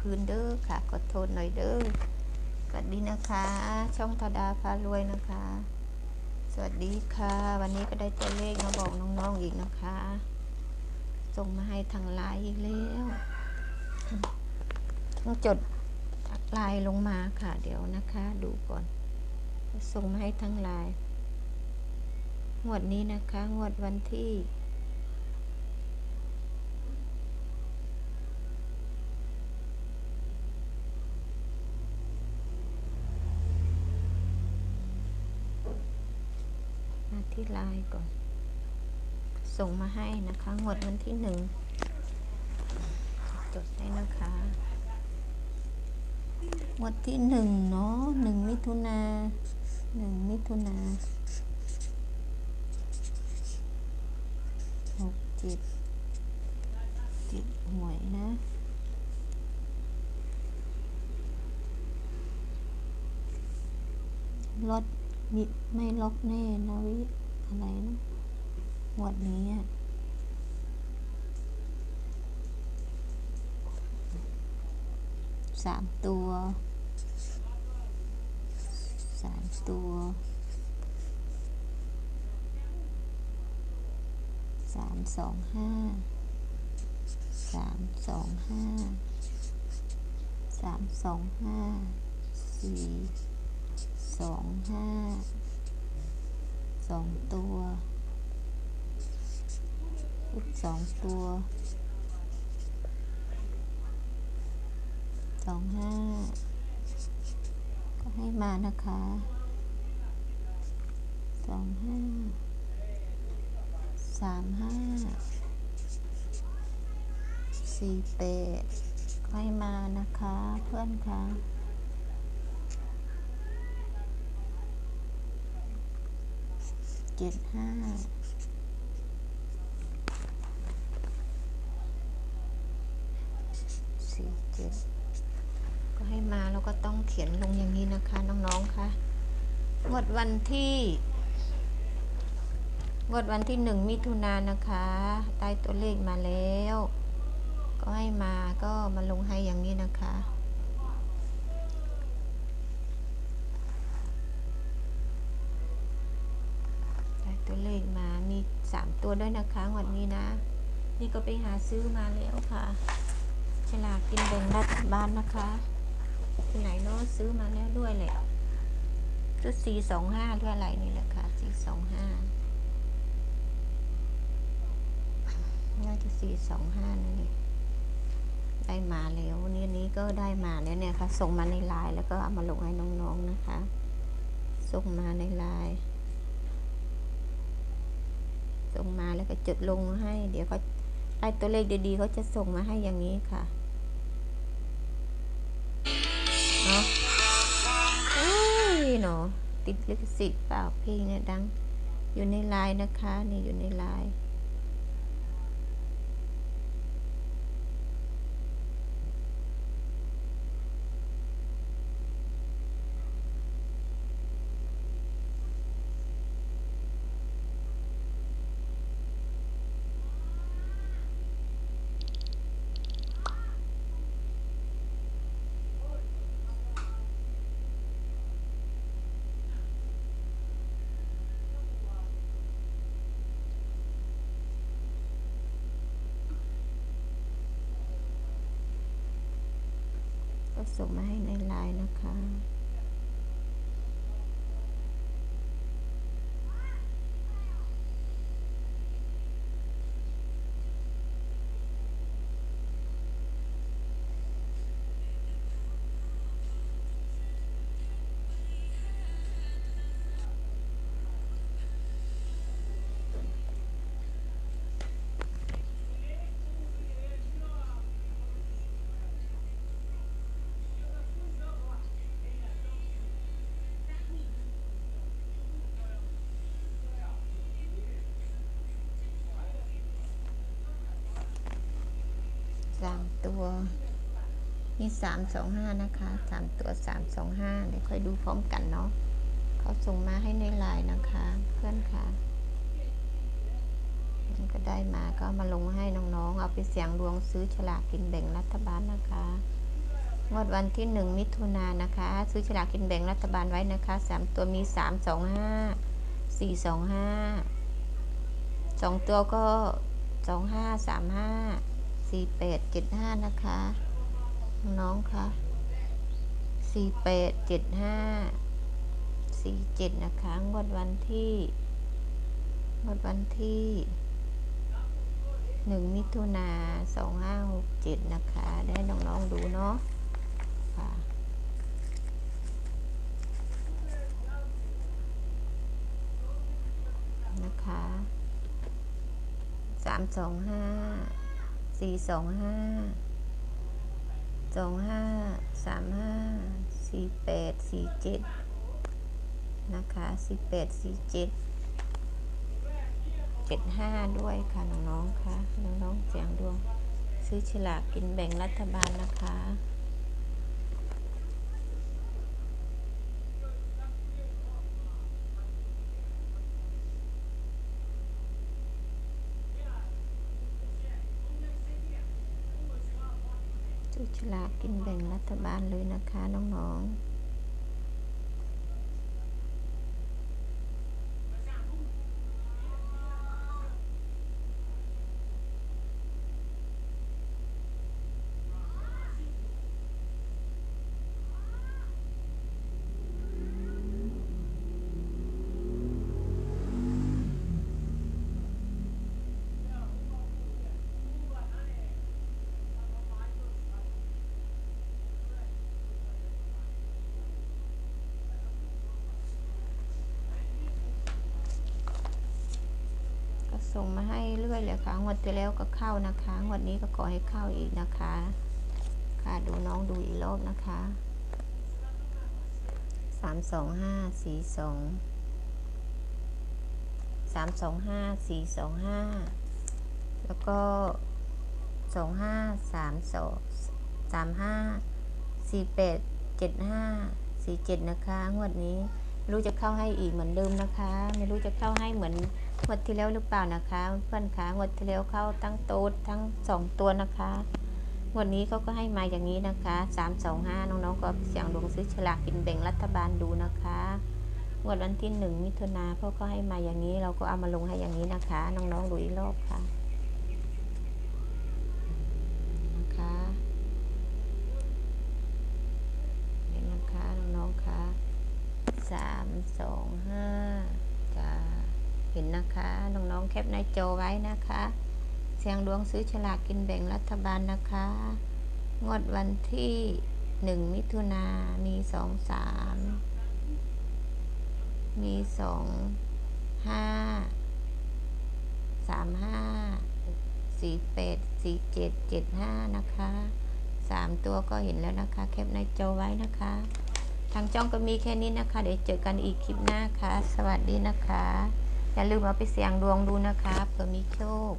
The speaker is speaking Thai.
พื้นเด้อค่ะขอโทษหน่อยเด้อสวัสดีนะคะ ช่องธดาพารวยนะคะ สวัสดีค่ะ วันนี้ก็ได้ตัวเลขมาบอกน้องๆอีกนะคะ ส่งมาให้ทางไลน์อีกแล้วต้องจดไลน์ลงมาค่ะเดี๋ยวนะคะ ดูก่อน ส่งมาให้ทางไลน์งวดนี้นะคะ งวดวันที่ ที่ไลน์ก่อน ส่งมาให้นะคะงวดวันที่หนึ่งจดให้นะคะงวดที่หนึ่งเนาะหนึ่งมิถุนาหนึ่งมิถุนาหกเจ็ดจิตหวยนะรถมิไม่ล็อกแน่นะวิ อะไรนะหวดนี้อะสามตัวสามตัวสามสองห้าสามสองห้าสามสองห้าสี่สองห้า สองตัวอีกสองตัวสองห้าก็ให้มานะคะสองห้าสามห้าสี่แปดก็ให้มานะคะเพื่อนคะ เจ็ดห้าสี่เจ็ดก็ให้มาแล้วก็ต้องเขียนลงอย่างนี้นะคะ น้องๆค่ะงวดวันที่งวดวันที่หนึ่งมิถุนายนนะคะได้ตัวเลขมาแล้ว ก็ให้มาก็มาลงให้อย่างนี้นะคะ ได้ตัวเลขมามีสามตัวด้วยนะคะวันนี้นะ นี่ก็ไปหาซื้อมาแล้วค่ะ ฉลากกินแบ่งรัฐบาลนะคะที่ไหนเนาะซื้อมาแล้วด้วยแหละชุดสี่สองห้าหรืออะไรนี่แหละค่ะสี่สองห้าน่าจะสี่สองห้านั่นเองได้มาแล้ววันนี้นี้ก็ได้มาแล้วเนี่ยค่ะ ส่งมาในไลน์แล้วก็เอามาลงให้น้องๆนะคะ ส่งมาในไลน์ส่งมา แล้วก็จดลงให้ เดี๋ยวเขาได้ตัวเลขดีๆเขาจะส่งมาให้อย่างนี้ค่ะเนาะเอ้ยเนาะติดลิขสิทธิ์เปล่าเพลงเนี่ยดัง อยู่ในไลน์นะคะ นี่อยู่ในไลน์ ก็ ส่งมาให้ในไลน์นะคะ สามตัวมีสามสองห้านะคะสามตัวสามสองห้าเดี๋ยวค่อยดูพร้อมกันเนาะเขาส่งมาให้ในไลน์นะคะ เพื่อนค่ะมันก็ได้มาก็มาลงให้น้องๆ เอาไปเสียงดวงซื้อฉลากกินแบ่งรัฐบาลนะคะงวดวันที่หนึ่งมิถุนายนนะคะ ซื้อฉลากกินแบ่งรัฐบาลไว้นะคะสามตัวมีสามสองห้าสี่สองห้าสองตัวก็สองห้าสามห้า สี่แปดเจ็ดห้านะคะ น้องคะสี่แปดเจ็ดห้าสี่เจ็ดนะคะงวดวันที่งวดวันที่หนึ่งมิถุนาสองห้าหกเจ็ดนะคะ ได้น้องๆดูเนาะค่ะนะคะสามสองห้า สี่สองห้าสองห้าสามห้าสี่แปดสี่เจ็ดนะคะสี่แปดสี่เจ็ดเจ็ดห้าด้วยค่ะน้องๆค่ะน้องๆเสียงดวง ซื้อฉลากกินแบ่งรัฐบาลนะคะ គឺឆ្លាតគីមបេងរដ្ឋបាលលុយនៅខាងនងៗ ส่งมาให้เรื่อยเลยค่ะ งวดที่แล้วก็เข้านะคะ งวดนี้ก็ขอให้เข้าอีกนะคะ ค่ะดูน้องดูอีกรอบนะคะสามสองห้าสี่สองสามสองห้าสี่สองห้าแล้วก็สองห้าสามสองสามห้าสี่แปดเจ็ดห้าสี่เจ็ดนะคะ งวดนี้ ไม่รู้จะเข้าให้อีกเหมือนเดิมนะคะ ไม่รู้จะเข้าให้เหมือนงวดที่แล้วหรือเปล่านะคะเพื่อนคะงวดที่แล้วเข้าทั้งโต๊ดทั้งสองตัวนะคะงวดนี้เขาก็ให้มาอย่างนี้นะคะสามสองห้าน้องๆก็เสียงดวงซื้อฉลากกินแบ่งรัฐบาลดูนะคะงวดวันที่หนึ่งมิถุนาเขาก็ให้มาอย่างนี้ เราก็เอามาลงให้อย่างนี้นะคะ น้องๆดูอีกรอบค่ะนะคะเห็นนะคะน้องๆคะสามสองห้าจ้า เห็ นะคะน้องๆแคปหน้าจอไว้นะคะ เสียงดวงซื้อฉลากกินแบ่งรัฐบาลนะคะ งวดวันที่หนึ่งมิถุนามีสองสามมีสองห้าสามห้าสี่แปดสี่เจ็ดเจ็ดห้านะคะสามตัวก็เห็นแล้วนะคะ แคปหน้าจอไว้นะคะ ทางจ้องก็มีแค่นี้นะคะ เดี๋ยวเจอกันอีกคลิปหน้าค่ะ สวัสดีนะคะ อย่าลืมเอาไปเสี่ยงดวงดูนะคะเผื่อมีโชค